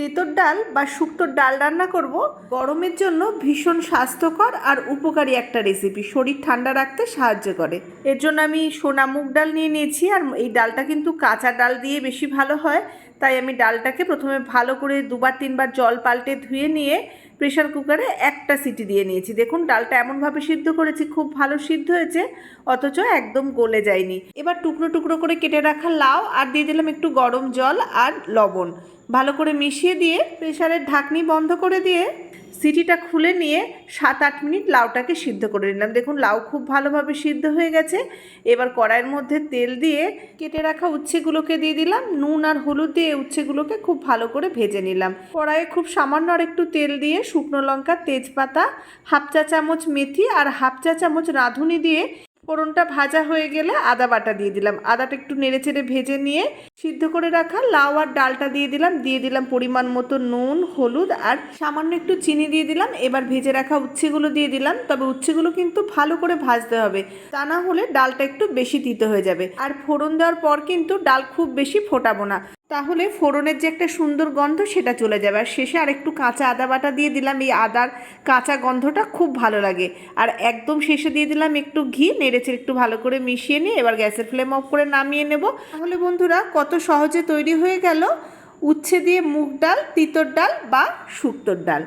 তেঁতোর ডাল বা শুক্তোর ডাল রান্না করব। গরমের জন্য ভীষণ স্বাস্থ্যকর আর উপকারী একটা রেসিপি শরীর ঠান্ডা রাখতে সাহায্য করে। এর জন্য আমি সোনা মুগ ডাল নিয়ে নিয়েছি আর এই ডালটা কিন্তু কাঁচা ডাল দিয়ে বেশি ভালো হয়। তাই আমি ডালটাকে প্রথমে ভালো করে দুবার তিনবার জল পাল্টে ধুয়ে নিয়ে প্রেশার কুকারে একটা সিটি দিয়ে নিয়েছি। দেখুন, ডালটা এমনভাবে সিদ্ধ করেছি, খুব ভালো সিদ্ধ হয়েছে, অথচ একদম গলে যায়নি। এবার টুকরো টুকরো করে কেটে রাখা লাউ আর দিয়ে দিলাম একটু গরম জল আর লবণ। ভালো করে মিশিয়ে দিয়ে প্রেশারের ঢাকনি বন্ধ করে দিয়ে সিটিটা খুলে নিয়ে সাত আট মিনিট লাউটাকে সিদ্ধ করে নিলাম। দেখুন, লাউ খুব ভালোভাবে সিদ্ধ হয়ে গেছে। এবার কড়াইয়ের মধ্যে তেল দিয়ে কেটে রাখা উচ্ছেগুলোকে দিয়ে দিলাম। নুন আর হলুদ দিয়ে উচ্ছেগুলোকে খুব ভালো করে ভেজে নিলাম। কড়াইয়ে খুব সামান্য আর একটু তেল দিয়ে শুকনো লঙ্কা, তেজপাতা, হাফ চা চামচ মেথি আর হাফ চা চামচ রাঁধুনি দিয়ে ফোড়নটা ভাজা হয়ে গেলে আদা বাটা দিয়ে দিলাম। আদাটা একটু নেড়েচেড়ে ভেজে নিয়ে সিদ্ধ করে রাখা লাউ আর ডালটা দিয়ে দিলাম। দিয়ে দিলাম পরিমাণ মতো নুন, হলুদ আর সামান্য একটু চিনি দিয়ে দিলাম। এবার ভেজে রাখা উচ্ছেগুলো দিয়ে দিলাম। তবে উচ্ছেগুলো কিন্তু ভালো করে ভাজতে হবে। তা না হলে ডালটা একটু বেশি দিতে হয়ে যাবে। আর ফোড়ন দেওয়ার পর কিন্তু ডাল খুব বেশি ফোটাবো না। তাহলে ফোড়নের যে একটা সুন্দর গন্ধ সেটা চলে যাবে। আর শেষে আর একটু কাঁচা আদা বাটা দিয়ে দিলাম। এই আদার কাঁচা গন্ধটা খুব ভালো লাগে। আর একদম শেষে দিয়ে দিলাম একটু ঘি নেড়েছে একটু ভালো করে মিশিয়ে নিয়ে এবার গ্যাসের ফ্লেম অফ করে নামিয়ে নেব। তাহলে বন্ধুরা, কত সহজে তৈরি হয়ে গেল। উচ্ছে দিয়ে মুগ ডাল, তিতর ডাল বা শুক্তোর ডাল।